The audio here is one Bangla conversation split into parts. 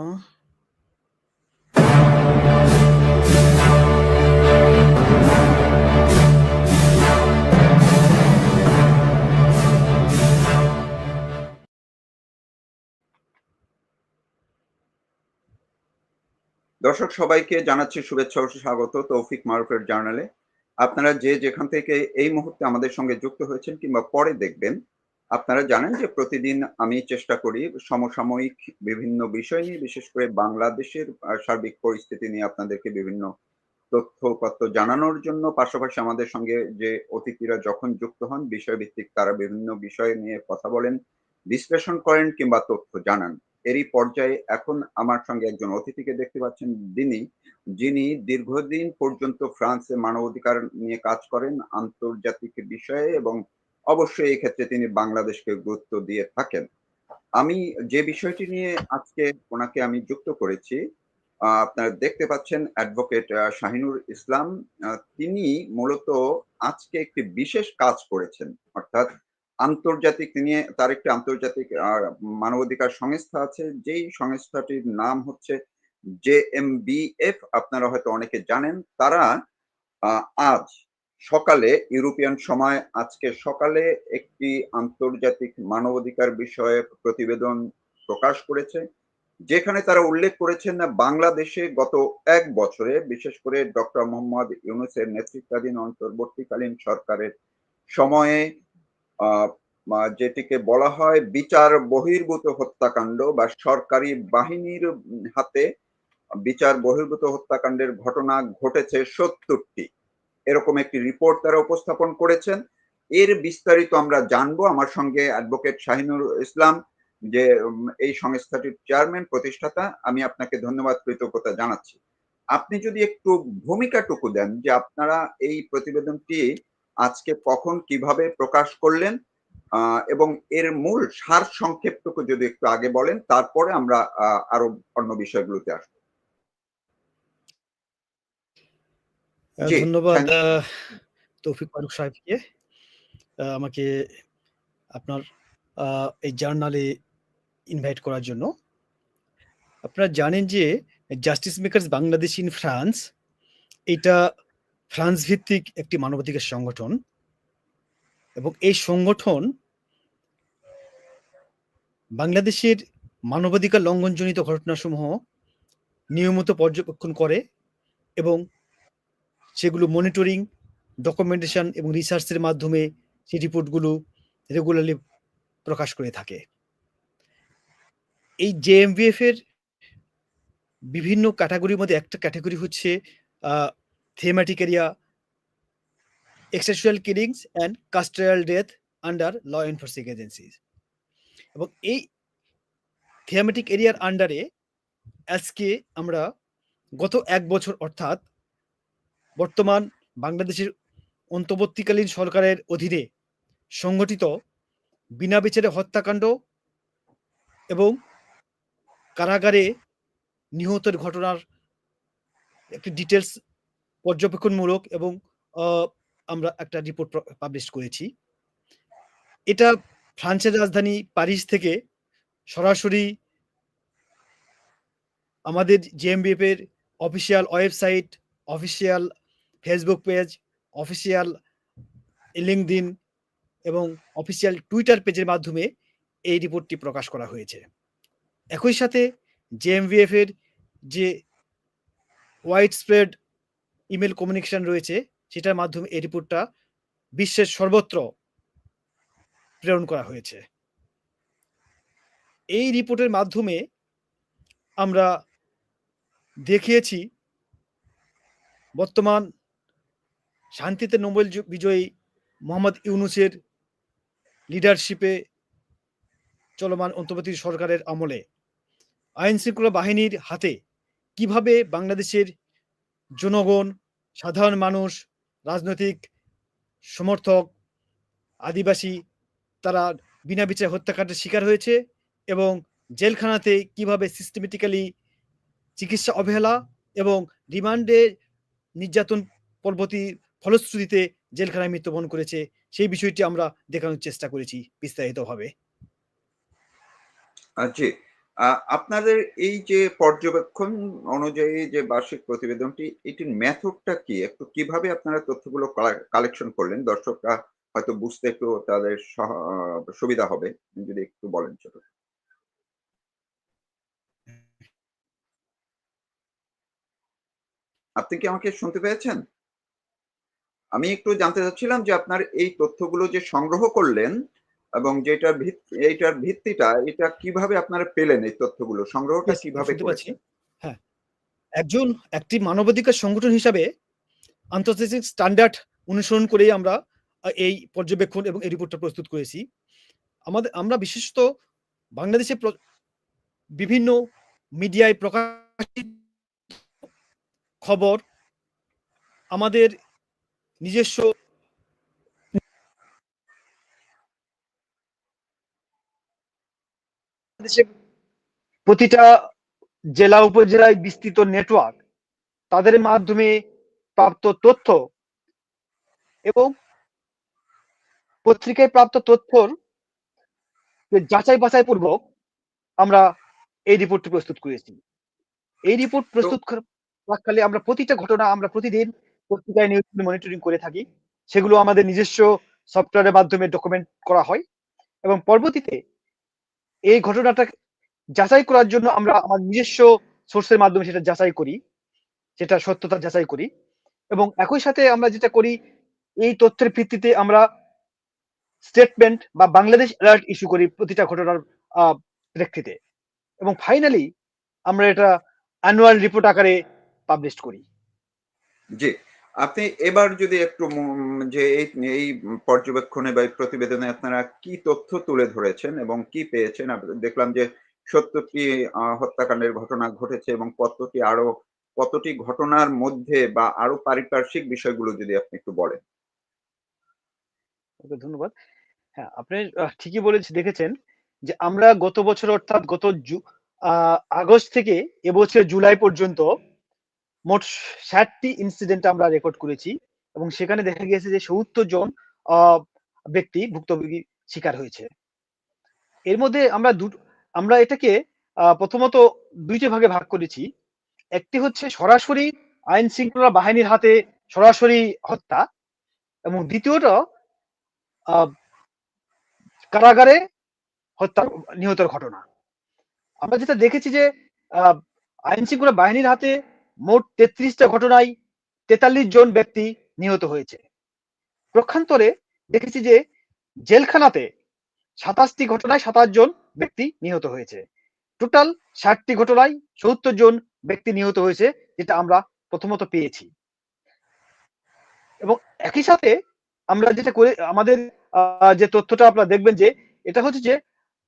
আহ দর্শক, সবাইকে জানাচ্ছি শুভেচ্ছা ও স্বাগত তৌফিক মারুফের জার্নালে। আপনারা যে যেখান থেকে এই মুহূর্তে আমাদের সঙ্গে যুক্ত হয়েছেন কিংবা পরে দেখবেন আপনারা জানেন যে প্রতিদিন আমি চেষ্টা করি সমসাময়িক বিভিন্ন বিষয় নিয়ে, বিশেষ করে বাংলাদেশের সার্বিক পরিস্থিতি নিয়ে আপনাদেরকে বিভিন্ন তথ্যপত্র জানানোর জন্য। পাশাপাশি আমাদের সঙ্গে যে অতিথিরা যখন যুক্ত হন, বিষয়ভিত্তিক তারা বিভিন্ন বিষয় নিয়ে কথা বলেন, বিশ্লেষণ করেন কিংবা তথ্য জানান। এরই পর্যায়ে এখন আমার সঙ্গে একজন অতিথিকে দেখতে পাচ্ছেন যিনি যিনি দীর্ঘদিন পর্যন্ত ফ্রান্সে মানবাধিকার নিয়ে কাজ করেন আন্তর্জাতিক বিষয়ে এবং অবশ্যই এই ক্ষেত্রে তিনি বাংলাদেশকে গুরুত্ব দিয়ে থাকেন। আমি যে বিষয়টি নিয়ে আজকে ওনাকে আমি যুক্ত করেছি আপনারা দেখতে পাচ্ছেন অ্যাডভোকেট শাহিনুর ইসলাম তিনি মূলত আজকে একটি বিশেষ কাজ করেছেন। অর্থাৎ আন্তর্জাতিক নিয়ে তার একটি আন্তর্জাতিক মানবাধিকার সংস্থা আছে, যেই সংস্থাটির নাম হচ্ছে জে এম বি এফ। আপনারা হয়তো অনেকে জানেন, তারা আজ সকালে ইউরোপিয়ান সময়, আজকে সকালে একটি আন্তর্জাতিক মানবাধিকার বিষয়ে প্রতিবেদন প্রকাশ করেছে, যেখানে তারা উল্লেখ করেছেন না বাংলাদেশে গত এক বছরে, বিশেষ করে ডক্টর মোহাম্মদ ইউনুসের নেতৃত্বাধীন অন্তর্বর্তীকালীন সরকারের সময়ে যেটিকে বলা হয় বিচার বহির্ভূত হত্যাকাণ্ড বা সরকারি বাহিনীর হাতে বিচার বহির্ভূত হত্যাকাণ্ডের ঘটনা ঘটেছে সত্তরটি। এরকম একটি রিপোর্ট তারা উপস্থাপন করেছেন। এর বিস্তারিত আমরা জানব। আমার সঙ্গে অ্যাডভোকেট শাহিনুর ইসলাম, যে এই সংস্থাটির চেয়ারম্যান প্রতিষ্ঠাতা। আমি আপনাকে ধন্যবাদ, কৃতজ্ঞতা জানাচ্ছি। আপনি যদি একটু ভূমিকাটুকু দেন, যে আপনারা এই প্রতিবেদনটি আজকে কখন কীভাবে প্রকাশ করলেন এবং এর মূল সার সংক্ষেপটুকু যদি একটু আগে বলেন, তারপরে আমরা আরও অন্য বিষয়গুলোতে আসব আহ, জি, ধন্যবাদ তৌফিক ফারুক সাহেবকে। আমাকে আপনার এই জার্নালে ইনভাইট করার জন্য। আপনারা জানেন যে justice makers Bangladesh in France এটা ফ্রান্স ভিত্তিক একটি মানবাধিকার সংগঠন। এবং এই সংগঠন বাংলাদেশের মানবাধিকার লঙ্ঘনজনিত ঘটনাসমূহ নিয়মিত পর্যবেক্ষণ করে এবং সেগুলো মনিটরিং ডকুমেন্টেশন এবং রিসার্চের মাধ্যমে সেই রিপোর্টগুলো রেগুলারলি প্রকাশ করে থাকে। এই জেএমভিএফ এর বিভিন্ন ক্যাটাগরির মধ্যে একটা ক্যাটাগরি হচ্ছে thematic area এক্সেসুয়াল killings and custodial death under law enforcing agencies এবং এই থিয়ামেটিক এরিয়ার আন্ডারে আজকে আমরা গত এক বছর অর্থাৎ বর্তমান বাংলাদেশের অন্তর্বর্তীকালীন সরকারের অধীনে সংগঠিত বিনা বিচারে হত্যাকাণ্ড এবং কারাগারে নিহতের ঘটনার একটি ডিটেলস পর্যবেক্ষণমূলক এবং আমরা একটা রিপোর্ট পাবলিশ করেছি। এটা ফ্রান্সের রাজধানী প্যারিস থেকে সরাসরি আমাদের জেএমবিএফ এর official website official Facebook page official LinkedIn এবং অফিসিয়াল টুইটার পেজের মাধ্যমে এই রিপোর্টটি প্রকাশ করা হয়েছে। একই সাথে জেএমভিএফ এর যে ওয়াইড স্প্রেড ইমেল কমিউনিকেশন রয়েছে, সেটার মাধ্যমে এই রিপোর্টটা বিশ্বের সর্বত্র প্রেরণ করা হয়েছে। এই রিপোর্টের মাধ্যমে আমরা দেখিয়েছি বর্তমান শান্তিতে নোবেল বিজয়ী মোহাম্মদ ইউনুসের লিডারশিপে চলমান অন্তর্বর্তী সরকারের আমলে আইন শৃঙ্খলা বাহিনীর হাতে কীভাবে বাংলাদেশের জনগণ, সাধারণ মানুষ, রাজনৈতিক সমর্থক, আদিবাসী, তারা বিনা বিচারে হত্যাকাণ্ডের শিকার হয়েছে এবং জেলখানাতে কীভাবে সিস্টেমেটিক্যালি চিকিৎসা অবহেলা এবং রিমান্ডে নির্যাতন পরবর্তী ফলশ্রুতিতে জেলখানায় মৃত্যুবরণ করেছে সেই বিষয়টি আমরা দেখানোর চেষ্টা করেছি বিস্তারিতভাবে জি আ আপনাদের এই যে পর্যবেক্ষণ অনুযায়ী যে বার্ষিক প্রতিবেদনটি, এটির মেথডটা কি? একটু কীভাবে আপনারা তথ্যগুলো কালেকশন করলেন? দর্শকরা হয়তো বুঝতে একটু তাদের সুবিধা হবে। যদি একটু বলেন ছোট আপনি কি আমাকে শুনতে পেয়েছেন? আমি একটু জানতে চাচ্ছিলাম যে আপনার এই তথ্যগুলো যে সংগ্রহ করলেন এবং যেটার এইটার ভিত্তিটা এটা কীভাবে আপনারা পেলেন এই তথ্যগুলো? সংগ্রহটা কীভাবে করেছেন? হ্যাঁ। একজন একটি মানবাধিকার সংগঠন হিসাবে আন্তর্জাতিক স্ট্যান্ডার্ড অনুসরণ করেই আমরা এই পর্যবেক্ষণ এবং এই রিপোর্টটা প্রস্তুত করেছি। আমাদের আমরা বিশেষত বাংলাদেশে বিভিন্ন মিডিয়ায় প্রকাশিত খবর আমাদের নিজস্ব প্রতিটা জেলা উপজেলায় বিস্তৃত নেটওয়ার্ক তাদের মাধ্যমে প্রাপ্ত তথ্য এবং পত্রিকায় প্রাপ্ত তথ্যর যাচাই বাছাই পূর্বক আমরা এই রিপোর্টটি প্রস্তুত করেছি। এই রিপোর্ট প্রস্তুত করাকালে আমরা প্রতিটা ঘটনা আমরা প্রতিদিন পত্রিকায় নিউজ মনিটরিং করে থাকি। সেগুলো আমাদের নিজস্ব সফটওয়্যারের মাধ্যমে ডকুমেন্ট করা হয় এবং পরবর্তীতে এই ঘটনাটা যাচাই করার জন্য আমরা আমার নিজস্ব সোর্সের মাধ্যমে সেটা যাচাই করি। সেটা সত্যতা যাচাই করি এবং একই সাথে আমরা যেটা করি, এই তথ্যের ভিত্তিতে আমরা স্টেটমেন্ট বা বাংলাদেশ অ্যালার্ট ইস্যু করি প্রতিটা ঘটনার প্রেক্ষিতে এবং ফাইনালি আমরা এটা অ্যানুয়াল রিপোর্ট আকারে পাবলিশ করি। জি। আপনি এবার যদি একটু যে এই পর্যবেক্ষণে বা এই প্রতিবেদনে আপনারা কি তথ্য তুলে ধরেছেন এবং কি পেয়েছেন? দেখলাম যে ৭০ টি আ হত্যাকাণ্ডের ঘটনা ঘটেছে এবং কতটি আরও কতটি ঘটনার মধ্যে বা আরও পারিপার্শ্বিক বিষয়গুলো যদি আপনি একটু বলেন। ধন্যবাদ। হ্যাঁ, আপনি ঠিকই বলেছেন দেখেছেন যে আমরা গত বছর অর্থাৎ গত আগস্ট থেকে এবছর জুলাই পর্যন্ত মোট ষাটটি ইনসিডেন্ট আমরা রেকর্ড করেছি এবং সেখানে দেখা গিয়েছে যে ৭০ জন ব্যক্তি ভুক্তভোগী শিকার হয়েছে। এর মধ্যে আমরা আমরা এটাকে প্রথমত দুইটি ভাগে ভাগ করেছি। একটি হচ্ছে সরাসরি আইন শৃঙ্খলা বাহিনীর হাতে সরাসরি হত্যা এবং দ্বিতীয়টা কারাগারে হত্যা নিহতের ঘটনা। আমরা যেটা দেখেছি যে আইন শৃঙ্খলা বাহিনীর হাতে মোট ৩৩ টা ঘটনায় ৪৩ জন ব্যক্তি নিহত হয়েছে। প্রক্ষান্তরে দেখেছি যে জেলখানাতে সাতাশটি ঘটনায় ২৭ জন ব্যক্তি নিহত হয়েছে। টোটাল ষাটটি ঘটনায় ৭০ জন ব্যক্তি নিহত হয়েছে, যেটা আমরা প্রথমত পেয়েছি। এবং একই সাথে আমরা যেটা করে, আমাদের যে তথ্যটা আপনারা দেখবেন যে এটা হচ্ছে যে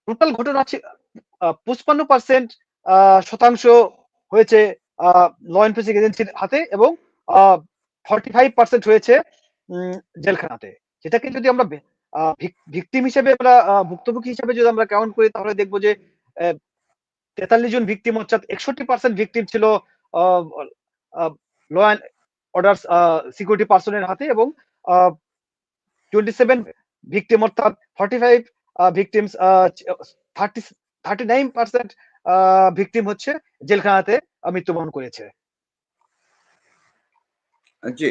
টোটাল ঘটনা আ ৫৫% শতাংশ হয়েছে ল এনফোর্সিং এজেন্সির হাতে এবং ফর্টি ফাইভ পার্সেন্ট হয়েছে জেলখানাতে। যেটাকে যদি আমরা ভিকটিম হিসেবে আমরা ভুক্তভোগী হিসেবে যদি আমরা কাউন্ট করি, তাহলে দেখব যে ৪৩ জন ভিকটিম অর্থাৎ ৬১% ভিকটিম ছিল law and orders a security person এর হাতে এবং টোয়েন্টি সেভেন ভিকটিম অর্থাৎ 45 আ ভিকটিমস আ 30 39% আ ভিকটিম হচ্ছে জেলখানাতে মৃত্যুবরণ করেছে। জি।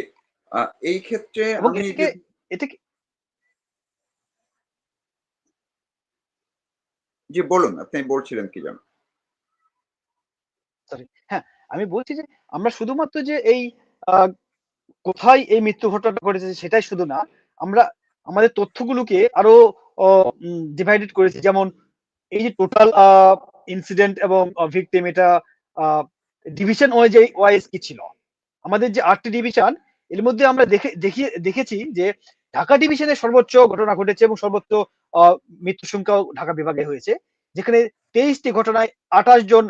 এই ক্ষেত্রে আমি এটাকে জি বলুন, আপনি বলছিলেন কি যেন? সরি। হ্যাঁ, আমি বলছি যে আমরা শুধুমাত্র যে এই কোথায় এই মৃত্যু ঘটনাটা ঘটেছে সেটাই শুধু না। আমরা আমাদের তথ্যগুলোকে আরও ডিভাইডেড করেছি। যেমন এই যে টোটাল ইনসিডেন্ট এবং ভিকটিম এটা ডিভিশন অনুযায়ী ওয়াইজ কি ছিল? আমাদের যে আটটি ডিভিশন এর মধ্যে আমরা দেখে দেখিয়ে দেখেছি যে ঢাকা ডিভিশনে সর্বোচ্চ ঘটনা ঘটেছে এবং সর্বোচ্চ মৃত্যু সংখ্যাও ঢাকা বিভাগে হয়েছে। যেখানে তেইশটি ঘটনায় ২৮ জন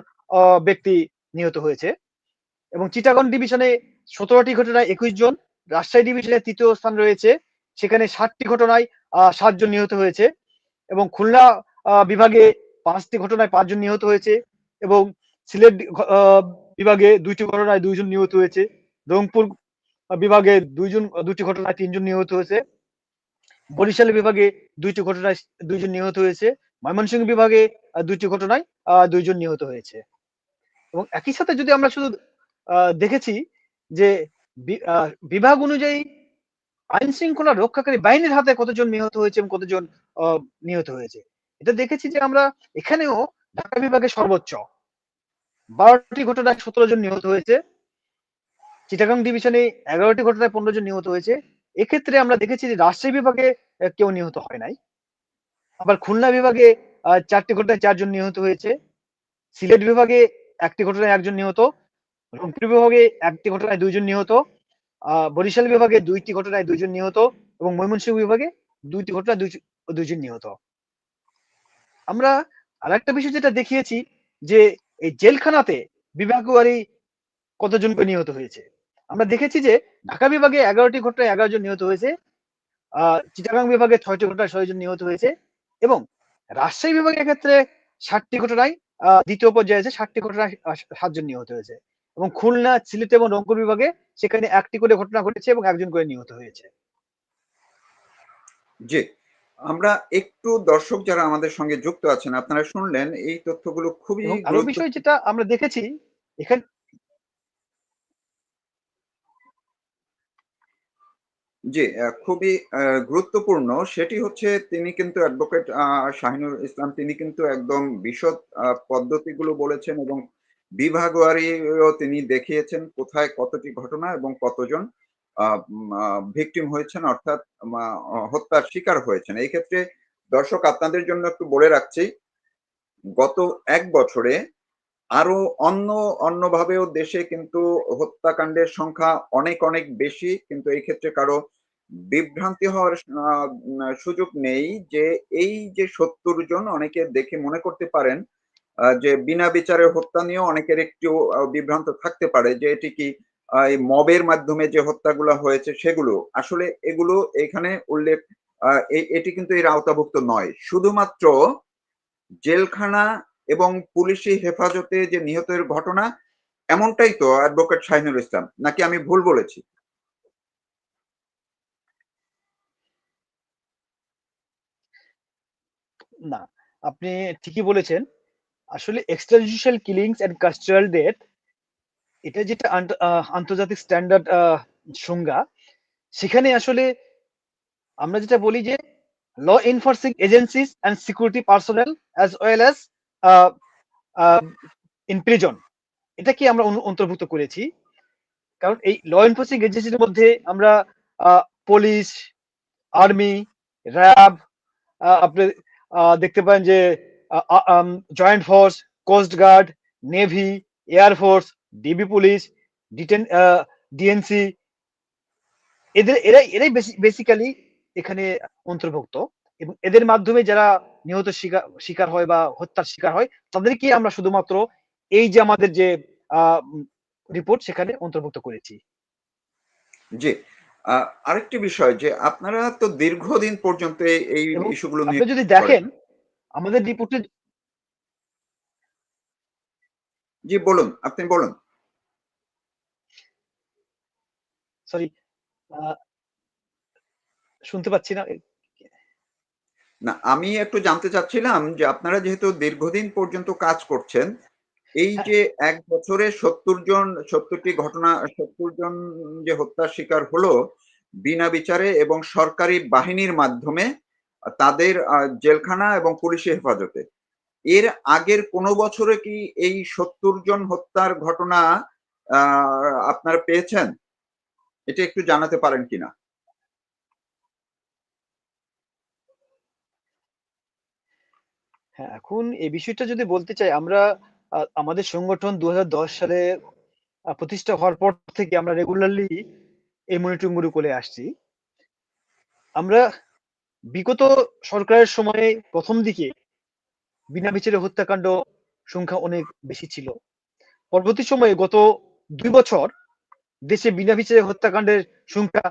ব্যক্তি নিহত হয়েছে। এবং চিটাগং ডিভিশনে সতেরোটি ঘটনায় ২১ জন, রাজশাহী ডিভিশনে তৃতীয় স্থান রয়েছে। সেখানে ৬০ টি ঘটনায় আ ৭ জন নিহত হয়েছে এবং খুলনা বিভাগে পাঁচটি ঘটনায় পাঁচজন নিহত হয়েছে এবং সিলেট বিভাগে দুইটি ঘটনায় দুইজন নিহত হয়েছে। রংপুর বিভাগে দুইজন দুটি ঘটনায় তিনজন নিহত হয়েছে। বরিশাল বিভাগে দুইটি ঘটনায় দুইজন নিহত হয়েছে। ময়মনসিংহ বিভাগে দুইটি ঘটনায় আহ, দুইজন নিহত হয়েছে এবং একই সাথে যদি আমরা শুধু দেখেছি যে বিভাগ অনুযায়ী আইন শৃঙ্খলা রক্ষাকারী বাহিনীর হাতে কতজন নিহত হয়েছে এবং কতজন নিহত হয়েছে এটা দেখেছি যে আমরা এখানেও ঢাকা বিভাগে সর্বোচ্চ বারোটি ঘটনায় সতেরো জন নিহত হয়েছে। চিটাগাং ডিভিশনে এগারোটি ঘটনায় পনেরো জন নিহত হয়েছে। এক্ষেত্রে আমরা দেখেছি যে রাজশাহী বিভাগে কেউ নিহত হয় নাই। আবার খুলনা বিভাগে চারটি ঘটনায় চারজন নিহত হয়েছে। সিলেট বিভাগে একটি ঘটনায় একজন নিহত। রংপুর বিভাগে একটি ঘটনায় দুইজন নিহত। বরিশাল বিভাগে দুইটি ঘটনায় দুইজন নিহত এবং ময়মনসিংহ বিভাগে দুইটি ঘটনায় দুইজন নিহত। আমরা আরেকটা বিষয় যেটা দেখিয়েছি যে এই জেলখানাতে বিভাগওয়ারি কতজন করে নিহত হয়েছে? আমরা দেখেছি যে ঢাকা বিভাগে এগারোটি ঘটনায় এগারো জন নিহত হয়েছে চিটাগাং বিভাগে ছয়টি ঘটনায় ছয় জন নিহত হয়েছে এবং রাজশাহী বিভাগের ক্ষেত্রে ষাটটি ঘটনায় দ্বিতীয় পর্যায়ে আছে, ষাটটি ঘটনায় সাতজন নিহত হয়েছে এবং খুলনা, সিলেট এবং রংপুর বিভাগে সেখানে একটি করে ঘটনা ঘটেছে এবং একজন করে নিহত হয়েছে। জি। আমরা একটু দর্শক যারা আমাদের সঙ্গে যুক্ত আছেন আপনারা শুনলেন এই তথ্যগুলো খুবই আরও বিষয় যেটা আমরা দেখেছি এখানে জি খুবই আহ, গুরুত্বপূর্ণ। সেটি হচ্ছে তিনি কিন্তু অ্যাডভোকেট শাহিনুর ইসলাম তিনি কিন্তু একদম বিশদ আহ, পদ্ধতিগুলো বলেছেন এবং বিভাগওয়ারিও তিনি দেখিয়েছেন কোথায় কতটি ঘটনা এবং কতজন। ভিকটিম হয়েছেন, অর্থাৎ হত্যার শিকার হয়েছেন। এই ক্ষেত্রে দর্শক, আপনাদের জন্য একটু বলে রাখছি, গত এক বছরে আরও অন্য, অন্যভাবেও দেশে কিন্তু হত্যাকাণ্ডের সংখ্যা অনেক অনেক বেশি, কিন্তু এই ক্ষেত্রে কারও বিভ্রান্তি হওয়ার সুযোগ নেই যে এই যে সত্তর জন অনেকে দেখে মনে করতে পারেন যে বিনা বিচারে হত্যা নিয়েও অনেকের একটু বিভ্রান্ত থাকতে পারে, যে এটি কি এই মবের মাধ্যমে যে হত্যাগুলো হয়েছে সেগুলো, আসলে এগুলো এখানে উল্লেখ এটি কিন্তু এর আওতাভুক্ত নয়। শুধুমাত্র জেলখানা এবং পুলিশি হেফাজতে যে নিহতের ঘটনা, এমনটাই তো অ্যাডভোকেট শাহিনুর ইসলাম, নাকি আমি ভুল বলেছি? না, আপনি ঠিকই বলেছেন। আসলে extrajudicial killings and custodial death এটা যেটা আন্ত- আন্তর্জাতিক স্ট্যান্ডার্ড সংজ্ঞা, সেখানে আসলে আমরা যেটা বলি যে law enforcing agencies and security personnel as well as in prison এটা কি আমরা অন্তর্ভুক্ত করেছি? কারণ এই ল এনফোর্সিং এজেন্সির মধ্যে আমরা পুলিশ আর্মি র্যাব আপনি দেখতে পান যে joint force coast guard navy air force DB police detain DNC এদের এরাই এরাই বেসিক্যালি এখানে অন্তর্ভুক্ত এবং এদের মাধ্যমে যারা নিহত শিকার শিকার হয় বা হত্যার শিকার হয় তাদেরকে আমরা শুধুমাত্র এই যে আমাদের যে রিপোর্ট সেখানে অন্তর্ভুক্ত করেছি জি আরেকটি বিষয় যে আপনারা তো দীর্ঘদিন পর্যন্ত এই- ইস্যুগুলো নিয়ে যদি। দেখেন আমাদের রিপোর্টে জি বলুন আপনি বলুন। সরি শুনতে পাচ্ছি না। না আমি একটু জানতে চাচ্ছিলাম যে আপনারা যেহেতু দীর্ঘদিন পর্যন্ত কাজ করছেন এই হ্যাঁ। যে এক বছরে সত্তর জন সত্তরটি ঘটনা সত্তর জন যে হত্যার শিকার হলো বিনা বিচারে এবং সরকারি বাহিনীর মাধ্যমে তাদের জেলখানা এবং পুলিশি হেফাজতে। এর আগের কোন বছরে কি এই সত্তর জন হত্যার ঘটনা আপনারা পেয়েছেন? এটা একটু জানাতে পারেন কিনা? হ্যাঁ এখন এই বিষয়টা যদি বলতে চাই, আমরা আমাদের সংগঠন দু হাজার দশ সালে প্রতিষ্ঠা হওয়ার পর থেকে আমরা রেগুলারলি এই মনিটরিংগুলো করে আসছি। আমরা বিগত সরকারের সময়ে প্রথম দিকে বিনা বিচারে হত্যাকাণ্ড সংখ্যা অনেক বেশি ছিল। পরবর্তী সময়ে গত দুই বছর দেশে বিনা বিচারে হত্যাকাণ্ডের সংখ্যা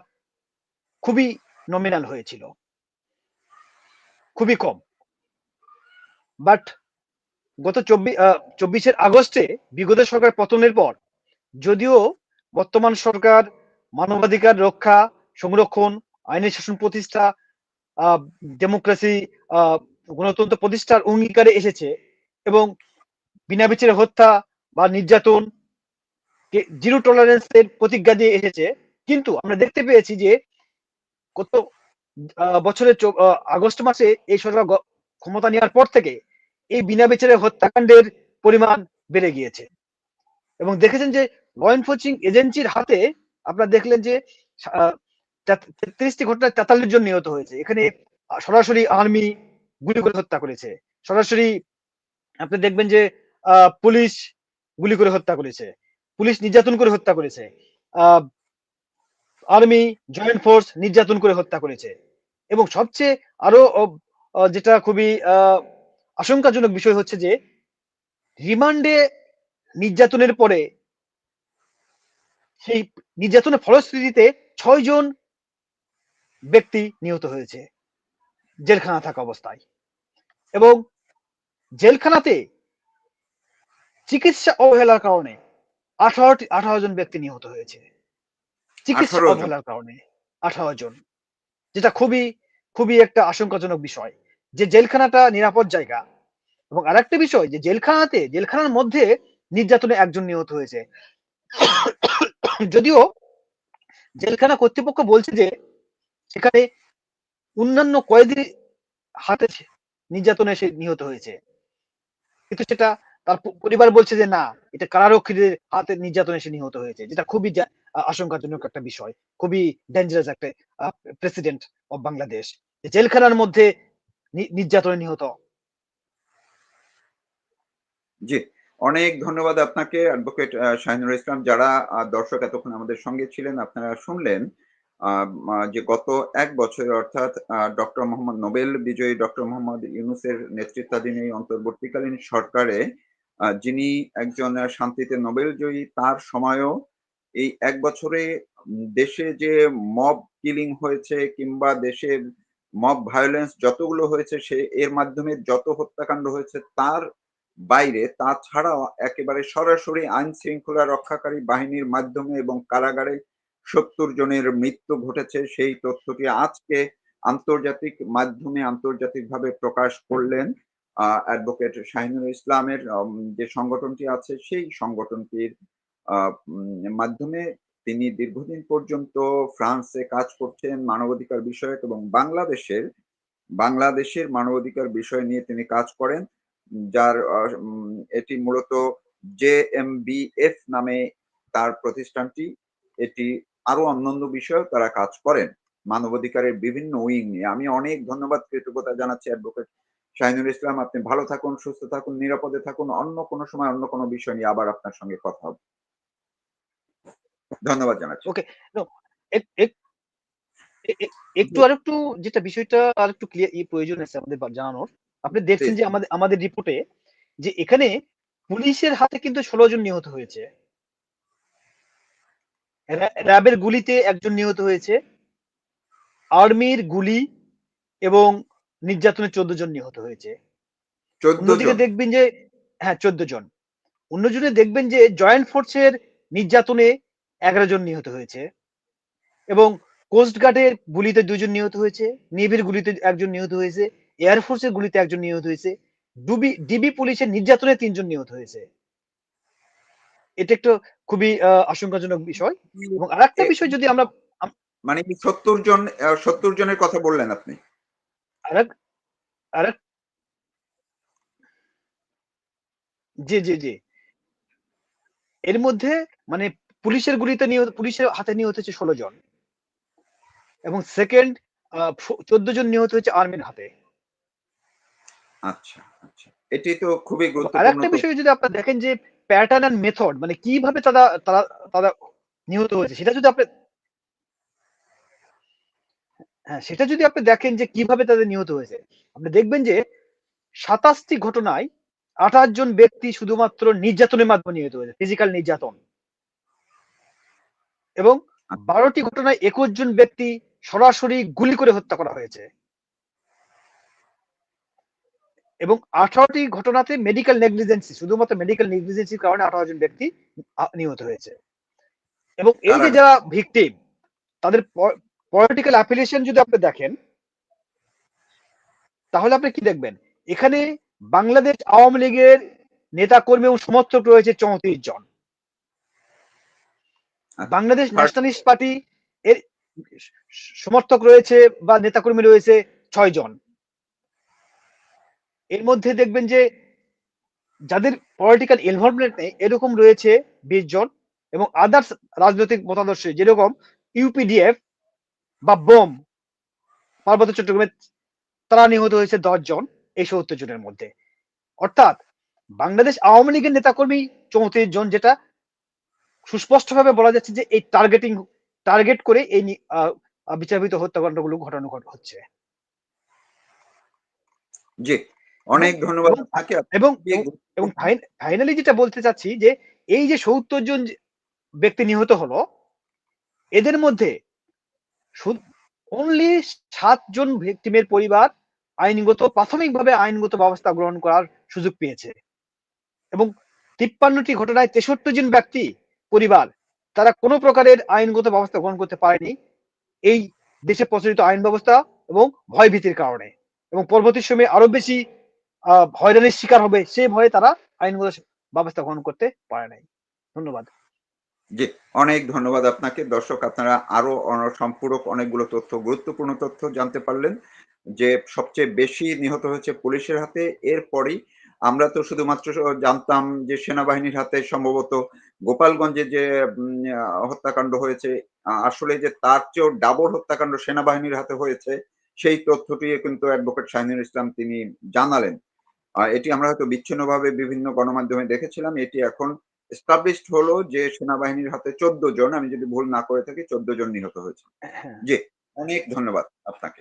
খুবই নমিনাল হয়েছিল। খুবই কম। বাট গত চব্বিশ চব্বিশের আগস্টে বিগত সরকার পতনের পর যদিও বর্তমান সরকার মানবাধিকার রক্ষা, সংরক্ষণ, আইনের শাসন প্রতিষ্ঠা ডেমোক্রেসি গণতন্ত্র প্রতিষ্ঠার অঙ্গীকারে এসেছে এবং বিনা বিচারে হত্যা বা নির্যাতন জিরো টলারেন্সের প্রতিজ্ঞা দিয়ে এসেছে। কিন্তু আমরা দেখতে পেয়েছি যে কত বছরের আগস্ট মাসে এই সরকার ক্ষমতা নেওয়ার পর থেকে এই বিনা বিচারে হত্যাকাণ্ডের পরিমাণ বেড়ে গিয়েছে। এবং দেখেছেন যে ল এনফোর্সিং এজেন্সির হাতে আপনারা দেখলেন যে তেত্রিশটি ঘটনায় তেতাল্লিশ জন নিহত হয়েছে। এখানে সরাসরি আর্মি গুলি করে হত্যা করেছে। সরাসরি আপনি দেখবেন যে পুলিশ গুলি করে হত্যা করেছে। পুলিশ নির্যাতন করে হত্যা করেছে। আর্মি, জয়েন্ট ফোর্স নির্যাতন করে হত্যা করেছে। এবং সবচেয়ে আরও যেটা খুবই আশঙ্কাজনক বিষয় হচ্ছে যে, রিমান্ডে নির্যাতনের পরে সেই নির্যাতনের ফলশ্রুতিতে ছয় জন ব্যক্তি নিহত হয়েছে। জেলখানা থাকা অবস্থায়। এবং জেলখানাতে চিকিৎসা অবহেলার কারণে আঠারোটি আঠারো জন ব্যক্তি নিহত হয়েছে। চিকিৎসা অবহেলার কারণে আঠারো জন। যেটা খুবই খুবই একটা আশঙ্কাজনক বিষয় যে জেলখানাটা নিরাপদ জায়গা। এবং আরেকটা বিষয় যে জেলখানাতে জেলখানার মধ্যে নির্যাতনে একজন নিহত হয়েছে। যদিও জেলখানা কর্তৃপক্ষ বলছে যে সেখানে অন্যান্য কয়েদির হাতে নির্যাতনে সে নিহত হয়েছে। কিন্তু সেটা তার পরিবার বলছে যে, না, এটা কারারক্ষীদের হাতে নির্যাতনে সে নিহত হয়েছে। যেটা খুবই আশঙ্কাজনক একটা বিষয়। খুবই ডেঞ্জারাস একটা প্রেসিডেন্ট অফ বাংলাদেশ জেলখানার মধ্যে নির্যাতনে নিহত। জি, অনেক ধন্যবাদ আপনাকে অ্যাডভোকেট শাহিনুর ইসলাম। যারা দর্শক এতক্ষণ আমাদের সঙ্গে ছিলেন, আপনারা শুনলেন যে গত এক বছর অর্থাৎ ডক্টর মোহাম্মদ নোবেল বিজয়ী ডক্টর মোহাম্মদ ইউনুসের নেতৃত্বাধীন এই অন্তর্বর্তীকালীন সরকারে যিনি একজন শান্তিতে নোবেল জয়ী, তার সময়ও এই এক বছরে দেশে যে মব কিলিং হয়েছে কিংবা দেশে মব ভায়োলেন্স যতগুলো হয়েছে, সে এর মাধ্যমে যত হত্যাকাণ্ড হয়েছে, তার বাইরে তাছাড়াও একেবারে সরাসরি আইন শৃঙ্খলা রক্ষাকারী বাহিনীর মাধ্যমে এবং কারাগারে সত্তর জনের মৃত্যু ঘটেছে, সেই তথ্যটি আজকে আন্তর্জাতিক মাধ্যমে আন্তর্জাতিকভাবে প্রকাশ করলেন অ্যাডভোকেট শাহিনুল ইসলামের যে সংগঠনটি আছে, সেই সংগঠনটির মাধ্যমে তিনি দীর্ঘদিন পর্যন্ত ফ্রান্সে কাজ করছেন মানবাধিকার বিষয়ক এবং বাংলাদেশের বাংলাদেশের মানবাধিকার বিষয় নিয়ে তিনি কাজ করেন, যার এটি মূলত জে এম বি এফ নামে তার প্রতিষ্ঠানটি, এটি আরও অন্যান্য বিষয়েও তারা কাজ করেন। মানবাধিকারের বিভিন্ন উইং নিয়ে। আমি অনেক ধন্যবাদ কৃতজ্ঞতা জানাচ্ছি অ্যাডভোকেট শাহিনুল ইসলাম। আপনি ভালো থাকুন সুস্থ থাকুন নিরাপদে থাকুন। অন্য কোনো সময় অন্য কোনো বিষয় নিয়ে আবার আপনার সঙ্গে কথা হবে। ধন্যবাদ জানাচ্ছি। এ- একটু আর একটু যেটা বিষয়টা আর একটু ক্লিয়ার প্রয়োজন আছে আমাদের জানানোর। আপনি দেখছেন যে আমাদের আমাদের রিপোর্টে যে এখানে পুলিশের হাতে কিন্তু ষোলো জন নিহত হয়েছে। র্যাবের গুলিতে একজন নিহত হয়েছে আর্মির গুলি এবং নির্যাতনে চোদ্দ জন নিহত হয়েছে। অন্যদিকে দেখবেন যে হ্যাঁ চোদ্দ জন। অন্যজনে দেখবেন যে জয়েন্ট ফোর্সের নির্যাতনে এগারো জন নিহত হয়েছে এবং কোস্ট গার্ডের গুলিতে দুজন নিহত হয়েছে নেভির গুলিতে একজন নিহত হয়েছে এয়ারফোর্সের গুলিতে একজন নিহত হয়েছে ডুবি ডিবি পুলিশের নির্যাতনে তিনজন নিহত হয়েছে। এটা একটা খুবই আশঙ্কাজনক বিষয়। এবং আরেকটা এ- বিষয় যদি আমরা মানে সত্তর জন সত্তর জনের কথা বললেন আপনি। আরেক আরেক জি জি জি। এর মধ্যে মানে পুলিশের গুলিতে নিহত পুলিশের হাতে নিহত হয়েছে ষোলো জন। এবং সেকেন্ড চোদ্দ জন নিহত হয়েছে আর্মির হাতে। আচ্ছা আচ্ছা। এটি তো খুবই আর গুরুত্বপূর্ণ একটা বিষয় যদি আপনারা দেখেন যে প্যাটার্ন এন্ড মেথড মানে কীভাবে তারা তারা তারা নিহত হয়েছে সেটা যদি আপনি হ্যাঁ সেটা যদি আপনি দেখেন যে কীভাবে তাদের নিহত হয়েছে। আপনি দেখবেন যে সাতাশটি ঘটনায় আঠাশ জন ব্যক্তি শুধুমাত্র নির্যাতনের মাধ্যমে নিহত হয়েছে ফিজিক্যাল নির্যাতন। এবং বারোটি ঘটনায় একুশ জন ব্যক্তি সরাসরি গুলি করে হত্যা করা হয়েছে। এবং আঠারোটি ঘটনাতে মেডিকেল নেগলিজেন্সি শুধুমাত্র মেডিকেল নেগলিজেন্সির কারণে আঠারো জন ব্যক্তি নিহত হয়েছে। এবং এই যে যারা ভিকটিম তাদের পলিটিক্যাল অ্যাফিলিয়েশন যদি আপনি দেখেন তাহলে আপনি কি দেখবেন? এখানে বাংলাদেশ আওয়ামী লীগের নেতা কর্মী এবং সমর্থক রয়েছে চৌত্রিশ জন। বাংলাদেশ আর- ন্যাশনালিস্ট পার্টি এর সমর্থক রয়েছে বা নেতাকর্মী রয়েছে ছয় জন। এর মধ্যে দেখবেন যে যাদের পলিটিক্যাল ইনভলভমেন্ট নেই, এরকম রয়েছে বিশ জন এবং আদার্স রাজনৈতিক মতাদর্শে, যেরকম ইউপিডিএফ বা বোম পার্বত্য চট্টগ্রামে তারা নিহত হয়েছে দশ জন এই সত্তর জনের মধ্যে। অর্থাৎ বাংলাদেশ আওয়ামী লীগের নেতাকর্মী চৌত্রিশ জন যেটা সুস্পষ্টভাবে বলা যাচ্ছে যে এই টার্গেটিং টার্গেট করে এই বিচারবিত হত্যাকাণ্ডগুলো ঘটানো ঘট- হচ্ছে। জি। অনেক ধন্যবাদ। এবং- এবং ফাইনালি যেটা বলতে চাচ্ছি যে এই যে সত্তর জন ব্যক্তি নিহত হলো এদের মধ্যে অনলি সাতজন ভিকটিমের পরিবার আইনগত প্রাথমিকভাবে আইনগত ব্যবস্থা গ্রহণ করার সুযোগ পেয়েছে। এবং তিপ্পান্নটি ঘটনায় তেষট্টি জন ব্যক্তি পরিবার তারা কোনো প্রকারের আইনগত ব্যবস্থা গ্রহণ করতে পারেনি এই দেশে প্রচলিত আইন ব্যবস্থা এবং ভয় ভীতির কারণে। এবং পরবর্তী সময়ে আরও বেশি হয়রানির শিকার হবে, সেই ভয়ে তারা আইনগত ব্যবস্থা গ্রহণ করতে পারে নাই। ধন্যবাদ। জি, অনেক ধন্যবাদ আপনাকে। দর্শক, আপনারা আরও সম্পূরক অনেকগুলো তথ্য, গুরুত্বপূর্ণ তথ্য জানতে পারলেন, যে সবচেয়ে বেশি নিহত হয়েছে পুলিশের হাতে। এরপরই আমরা তো শুধুমাত্র জানতাম যে সেনাবাহিনীর হাতে সম্ভবত গোপালগঞ্জে যে হত্যাকাণ্ড হয়েছে, আসলে যে তার চেয়েও ডাবল হত্যাকাণ্ড সেনাবাহিনীর হাতে হয়েছে, সেই তথ্যটি কিন্তু অ্যাডভোকেট শাহিনুর ইসলাম তিনি জানালেন। এটি আমরা হয়তো বিচ্ছিন্নভাবে বিভিন্ন গণমাধ্যমে দেখেছিলাম। এটি এখন এস্টাবলিশড হলো যে সেনাবাহিনীর হাতে চোদ্দ জন আমি যদি ভুল না করে থাকি চোদ্দ জন নিহত হয়েছে। হ্যাঁ। জি অনেক ধন্যবাদ আপনাকে।